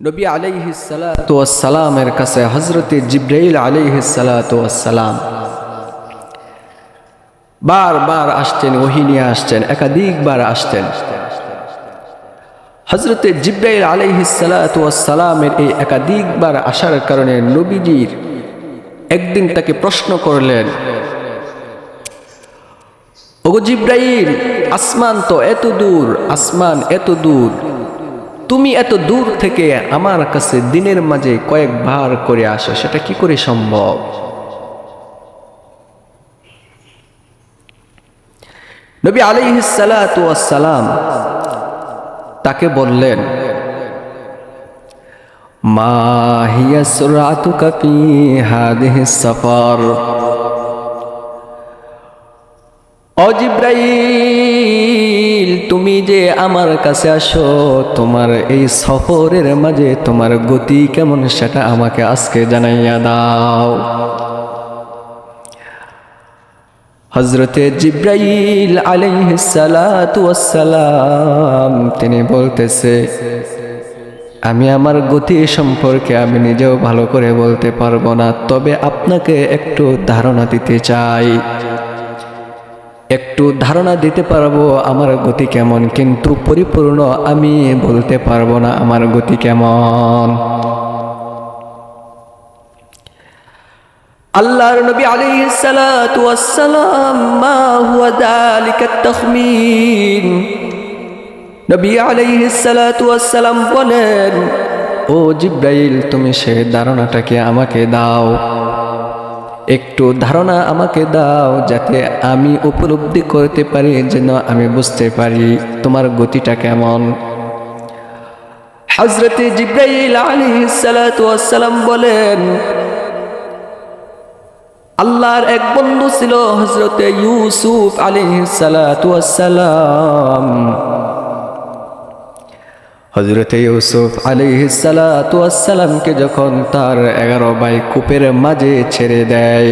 নবী আলাইহিসালামের কাছে হজরতে জিব্রাইল আলাইহিসালাম বারবার আসতেন, ওহি নিয়ে আসছেন একাধিকবার আসতেন। হজরতে জিব্রাইল আলাইহিসালামের এই একাধিকবার আসার কারণে নবীজির একদিন তাকে প্রশ্ন করলেন, ওগো জিব্রাইল, আসমান তো এত দূর, আসমান এত দূর তুমি এত দূর থেকে আমার কাছে দিনের মাঝে কয়েকবার করে আসো, সেটা কি করে সম্ভব? নবী আলিহিসালাম তাকে বললেন সফর। অজিব্রাইল তুমি যে আমার কাছে আসো, তোমার এই সফরের মাঝে তোমার গতি কেমন সেটা আমাকে আজকে জানাইয়া দাও। হজরতে জিব্রাইল আলাইহিসালাম তিনি বলতেছে, আমি আমার গতি সম্পর্কে আমি নিজেও ভালো করে বলতে পারব না, তবে আপনাকে একটু ধারণা দিতে চাই। একটু ধারণা দিতে পারব আমার গতি কেমন, কিন্তু পরিপূর্ণ আমি বলতে পারব না আমার গতি কেমন। আল্লাহর নবী ওয়াস সালাম, মা হুয়া নবী আলাইহিস সালাতু বলেন, ও জিব্রাইল, তুমি সে ধারণাটাকে আমাকে দাও। একটু ধারণা আমাকে দাও যাতে আমি উপলব্ধি করতে পারি যেন আমি বুঝতে পারি তোমার গতিটা কেমন। হজরতে জিব্রাইল আলী সালাম বলেন, আল্লাহর এক বন্ধু ছিল হজরতে ইউসুফ আলী সালাম হজরতে ইউসুফ আলিহিসালামকে যখন তার এগারো ভাই কূপের মাঝে ছেড়ে দেয়,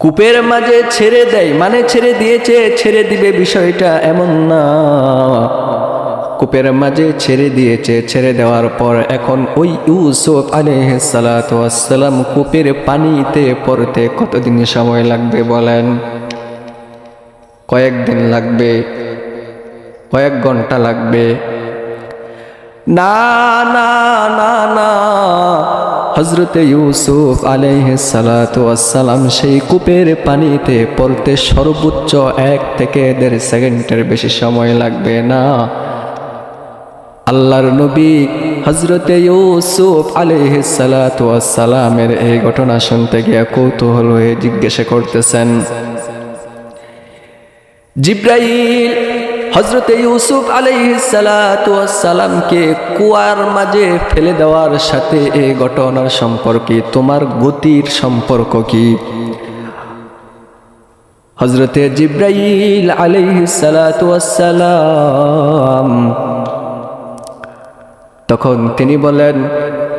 কূপের মাঝে ছেড়ে দেয় মানে ছেড়ে দিয়েছে, ছেড়ে দিবে বিষয়টা এমন না। কূপের মাঝে ছেড়ে দিয়েছে, ছেড়ে দেওয়ার পর এখন ওই ইউসুফ আলিহাসালাম কূপের পানিতে পড়তে কতদিন সময় লাগবে বলেন? কয়েকদিন লাগবে। কয়েক ঘণ্টা লাগবে। না না না না। হজরতে ইউসুফ আলাইসালাম সেই কূপের পানিতে পড়তে সর্বোচ্চ এক থেকে দেড় সেকেন্ডের বেশি সময় লাগবে না। আল্লাহর নবী হজরতে ইউসুফ আলাইসালামের এই ঘটনা শুনতে গিয়ে কৌতূহল হয়ে জিজ্ঞাসা করতেছেন, জিব্রাইল হজরতে ইউসুফ আলাইসালামকে কুয়ার মাঝে ফেলে দেওয়ার সাথে এই ঘটনার সম্পর্কে, তোমার গতির সম্পর্ক কি? হজরতে জিব্রাইল আলাইসালাম তখন তিনি বলেন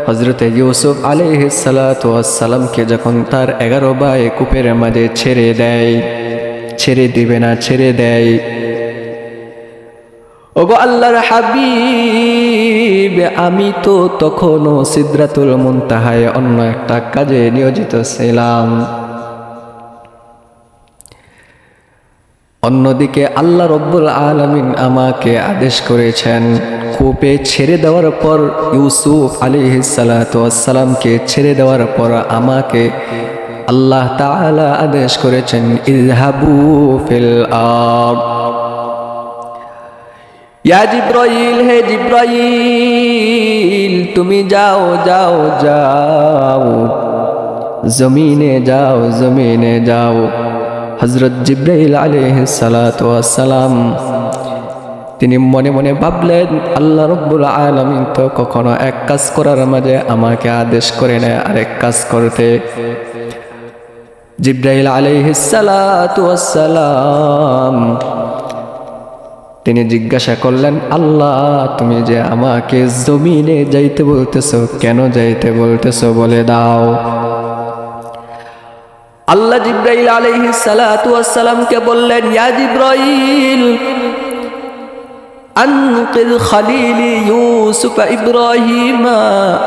হজরতে ইউসুফ আলাইসালামকে যখন তার এগারো বাই কূপের মাঝে ছেড়ে দেয়, ছেড়ে দিবে না, ছেড়ে দেয় ওগো আল্লাহর হাবিব, আমি তো তখনও সিদ্রাতুল মুনতাহায় অন্য একটা কাজে নিয়োজিত ছিলাম। অন্যদিকে আল্লাহ রব্বুল আলমিন আমাকে আদেশ করেছেন, কূপে ছেড়ে দেওয়ার পর ইউসুফ আলী সালাতামকে ছেড়ে দেওয়ার পর আমাকে আল্লাহ তাআলা আদেশ করেছেন ইজহাবু ফিল আরদ। হে জিব্রাইল, তুমি যাও যাও যাও। জমিনে যাও জমিনে যাও। হজরত জিব্রাইল আলহ সালাম তিনি মনে মনে ভাবলেন, আল্লাহ রব্বুল আলমিন তো কখনো এক কাজ করার মাঝে আমাকে আদেশ করে নেয় আরেক কাজ করতে। জিব্রাইল আলাইহিসালাম তিনি জিজ্ঞাসা করলেন আল্লাহ তুমি যে আমাকে জমিনে যাইতে বলতেছো কেন যাইতে বলতেছো বলে দাও আল্লাহ জিব্রাইল আলাইহিস সালাতু ওয়াসসালামকে বললেন ইয়া জিব্রাইল أنقذ خليلي يوسف إبراهيم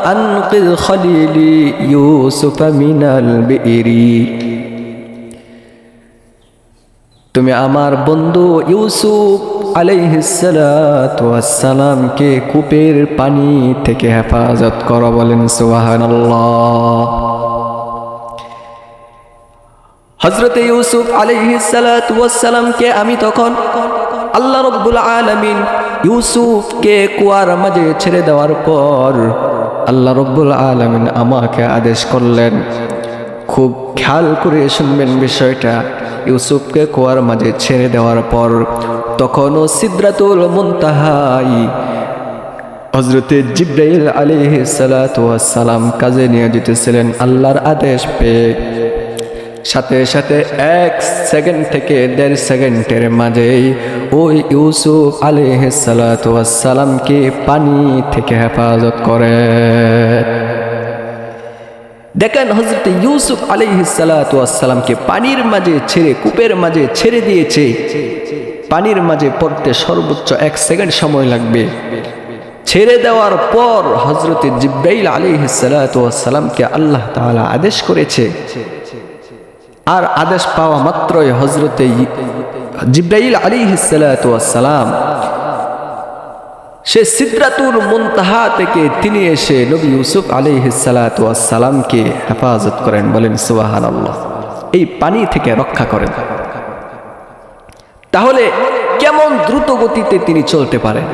أنقذ خليلي يوسف من البئر তুমি আমার বন্ধু ইউসুফ আলাইহিসালামকে কূপের পানি থেকে হেফাজত করো বলেন, সুবহানাল্লাহ। হজরতে ইউসুফ আলাইহিসালামকে আমি তখন আল্লাহ রব্বুল আলমিন ইউসুফকে কুয়ার মাঝে ছেড়ে দেওয়ার পর আল্লাহ রব্বুল আলমিন আমাকে আদেশ করলেন। খুব খেয়াল করে শুনবেন বিষয়টা। ইউসুফকে কুয়ার মাঝে ছেড়ে দেওয়ার পর তখনও সিদ্রাতুল মুনতাহাই হজরতে জিব্রাইল আলিহ সালাম কাজে নিয়োজিত ছিলেন আল্লাহর আদেশ পেয়ে। সাথে সাথে এক সেকেন্ড থেকে দেড় সেকেন্ডের মাঝেই ওই ইউসুফ আলিহ সালামকে পানি থেকে হেফাজত করে। দেখেন হজরত ইউসুফ আলিহিসালামকে পানির মাঝে ছেড়ে, কূপের মাঝে ছেড়ে দিয়েছে। পানির মাঝে পড়তে সর্বোচ্চ এক সেকেন্ড সময় লাগবে। ছেড়ে দেওয়ার পর হজরত জিব্রাইল আলিহিসালামকে আল্লাহ তাআলা আদেশ করেছে। আর আদেশ পাওয়া মাত্রই হজরতে জিব্রাইল আলিহিসালাম সে সিদ্রাতুল মুনতাহা থেকে তিনি এসে নবী ইউসুফ আলী হিসালাতামকে হেফাজত করেন, বলেন সুবাহান আল্লাহ এই পানি থেকে রক্ষা করেন। তাহলে কেমন দ্রুত গতিতে তিনি চলতে পারেন?